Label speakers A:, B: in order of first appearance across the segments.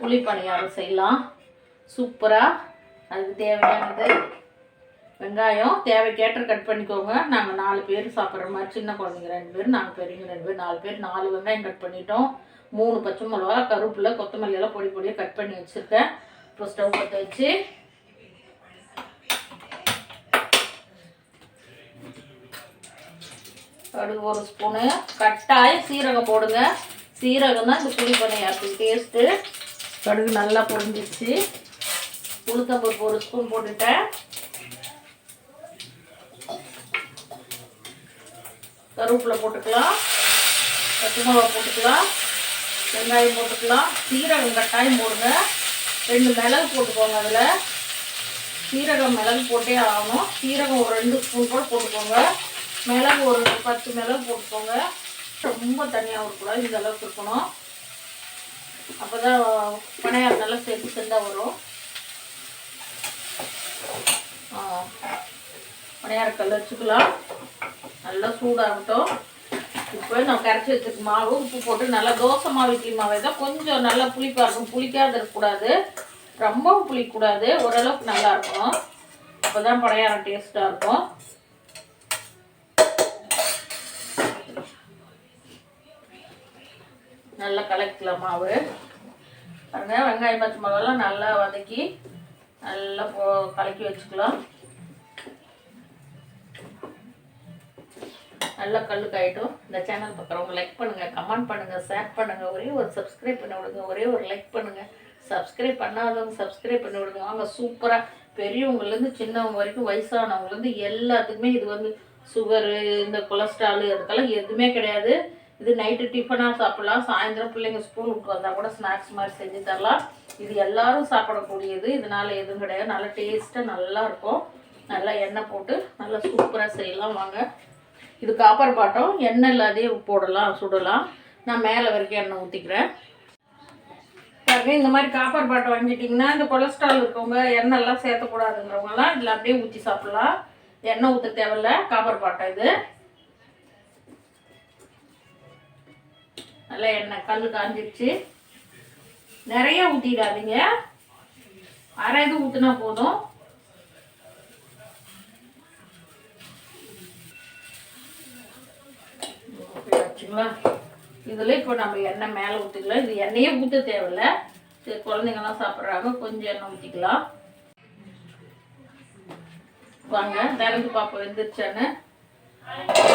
A: புளி பணியாரம் செய்யலாம். சூப்பராக அதுக்கு தேவையானது வெங்காயம். தேவைக்கேற்ற கட் பண்ணிக்கோங்க. நாங்கள் நாலு பேர் சாப்பிட்ற மாதிரி சின்ன குழந்தைங்க ரெண்டு பேர் நாங்கள் பெரியவங்க ரெண்டு பேர் நாலு பேர் நாலு வெங்காயம் கட் பண்ணிட்டோம். மூணு பச்சை மிளகா கருப்பில் கொத்தமல்லி எல்லாம் பொடி பொடியாக கட் பண்ணி வச்சுருக்கேன். இப்போ ஸ்டவ் பற்ற வச்சு. கடுகு ஒரு ஸ்பூனு கட்டாயம் சீரகம் போடுங்க. சீரகம் தான் இந்த புளி பணியாரத்துக்கு டேஸ்ட்டு கடுகு நல்லா பொரிஞ்சிச்சு உளுத்தம்பருப்பு ஒரு ஸ்பூன் போட்டுட்டேன். கருவேப்பிலை போட்டுக்கலாம். பச்சை மிளகா போட்டுக்கலாம். வெங்காயம் போட்டுக்கலாம். சீரகம் கட்டாயம் போடுங்க. ரெண்டு மிளகு போட்டுக்கோங்க அதில். சீரகம் மிளகு போட்டே ஆகணும். சீரகம் ஒரு ரெண்டு ஸ்பூன் கூட போட்டுக்கோங்க. மிளகு ஒரு பத்து மிளகு போட்டுக்கோங்க. ரொம்ப தனியாக இருக்கக்கூடாது இந்த அளவுக்கு இருக்கணும். அப்போ தான் பனையாரம் நல்லா சேர்த்து செஞ்சால் வரும். பனையார கல் வச்சுக்கலாம். நல்லா சூடாகட்டும். இப்போ நான் கரைச்சி வச்சிருக்க மாவு உப்பு போட்டு நல்லா தோசை மாவு இட்லி மாவு தான் கொஞ்சம் நல்லா புளிப்பாக இருக்கும். புளிக்காத இருக்கக்கூடாது. ரொம்பவும் புளிக்கக்கூடாது. ஓரளவுக்கு நல்லா இருக்கும். அப்போ தான் படையாரம் டேஸ்ட்டாக இருக்கும். நல்லா கலக்கலாம் மாவு. பாருங்க வெங்காயம் பச்சை மிளகாலாம் நல்லா வதக்கி நல்லா போ கலக்கி வச்சுக்கலாம். நல்லா கல்லுக்காயிட்டும். இந்த சேனல் பார்க்குறவங்க லைக் பண்ணுங்கள் கமெண்ட் பண்ணுங்கள் ஷேர் பண்ணுங்கள் ஒரே ஒரு சப்ஸ்கிரைப் பண்ணி விடுங்க ஒரே ஒரு லைக் பண்ணுங்கள் சப்ஸ்கிரைப் பண்ணாதவங்க சப்ஸ்கிரைப் பண்ணி விடுங்க. வாங்க சூப்பராக பெரியவங்கலேருந்து சின்னவங்க வரைக்கும் வயசானவங்கலேருந்து எல்லாத்துக்குமே இது வந்து சுகரு இந்த கொலஸ்ட்ராலு அதுக்கெல்லாம் எதுவுமே கிடையாது. இது நைட்டு டிஃபனாக சாப்பிடலாம். சாயந்தரம் பிள்ளைங்க ஸ்கூல் விட்டு வந்தால் கூட ஸ்நாக்ஸ் மாதிரி செஞ்சு தரலாம். இது எல்லாரும் சாப்பிடக்கூடியது. இதனால் எதுவும் கிடையாது. நல்லா டேஸ்ட்டாக நல்லா இருக்கும். நல்லா எண்ணெய் போட்டு நல்லா சூப்பராக செய்யலாம். வாங்க. இது காப்பர் பாட்டம். எண்ணெய் இல்லாதே போடலாம் சுடலாம். நான் மேலே வரைக்கும் எண்ணெய் ஊற்றிக்கிறேன் பாருங்க இந்த மாதிரி காப்பர் பாட்டை வாங்கிட்டிங்கன்னா இந்த கொலஸ்ட்ரால் இருக்கவங்க எண்ணெய்லாம் சேர்த்தக்கூடாதுங்கிறவங்கலாம் இதில் அப்படியே ஊற்றி சாப்பிட்லாம். எண்ணெய் ஊற்ற தேவையில்ல. காப்பர் பாட்டை இது. நல்லா எண்ணெய் கல் காஞ்சிருச்சு. நிறைய ஊற்றிடாதீங்க அரை இது ஊற்றினா போதும். வச்சுங்களா இதில் இப்போ நம்ம எண்ணெய் மேலே ஊற்றிக்கலாம் இது எண்ணெயே ஊற்ற தேவையில்ல. சரி குழந்தைங்கலாம் சாப்பிட்றாங்க. கொஞ்சம் எண்ணெய் ஊற்றிக்கலாம் வாங்க திறந்து பார்ப்போம் வெந்துருச்சான்னு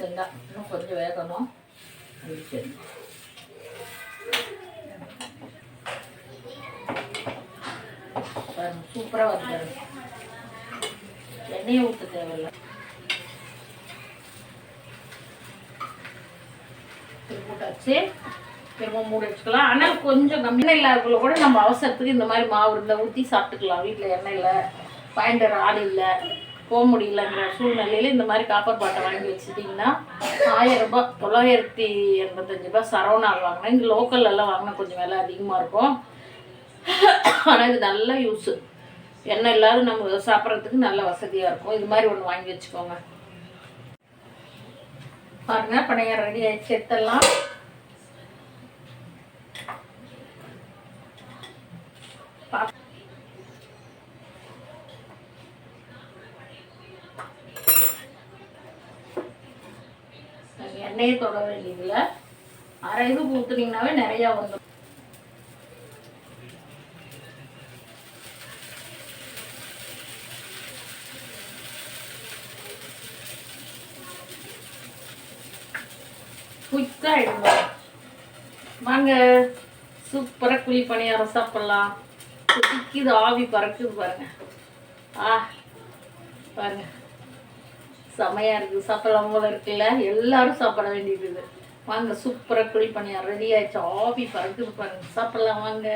A: இன்னும் கொஞ்சம் வேகணும். சூப்பராக வந்துடும் எண்ணெயை ஊற்ற தேவையில்ல. போட்டாச்சு. திரும்ப மூடி வச்சுக்கலாம். ஆனால் கொஞ்சம் கம்மி எண்ணெய் இல்லாதக்குள்ள கூட நம்ம அவசரத்துக்கு இந்த மாதிரி மாவு இருந்தால் ஊற்றி சாப்பிட்டுக்கலாம். வீட்டில் எண்ணெய் இல்லை பயண்டர் ஆள் இல்லை போக முடியலங்கிற சூழ்நிலையில் இந்த மாதிரி காப்பர் பாட்டை வாங்கி வச்சுட்டிங்கன்னா ஆயிரம் ரூபாய் தொள்ளாயிரத்தி எண்பத்தஞ்சு ரூபாய் சரவணால் வாங்கினேன் இங்கே லோக்கல்லலாம் வாங்கினா கொஞ்சம் விலை அதிகமாக இருக்கும். ஆனால் இது நல்ல யூஸு எண்ணெய் இல்லாத நம்ம சாப்பிட்றதுக்கு நல்ல வசதியாக இருக்கும். இது மாதிரி ஒன்று வாங்கி வச்சுக்கோங்க. பாருங்க பனையார் ரெடி ஆயிடுச்சு. எடுத்துடலாம். எண்ணெயை தொட வேண்டியதில்லை அரை இது ஊற்றுனீங்கன்னாவே நிறையா வந்துடும் குயிக்காக ஆகிடுங்க வாங்க. சூப்பராக குழி பணியாரம் சாப்பிட்லாம் குதிக்குது ஆவி பறக்குது பாருங்க. ஆ பாருங்க. செமையாக இருக்குது. சாப்பிடலாம் போல இருக்குல்ல? எல்லாரும் சாப்பிட வேண்டியது வாங்க சூப்பராக குழி பணியாரம் ரெடி ஆயிடுச்சு. ஆவி பறக்குது பாருங்க. சாப்பிட்லாம் வாங்க.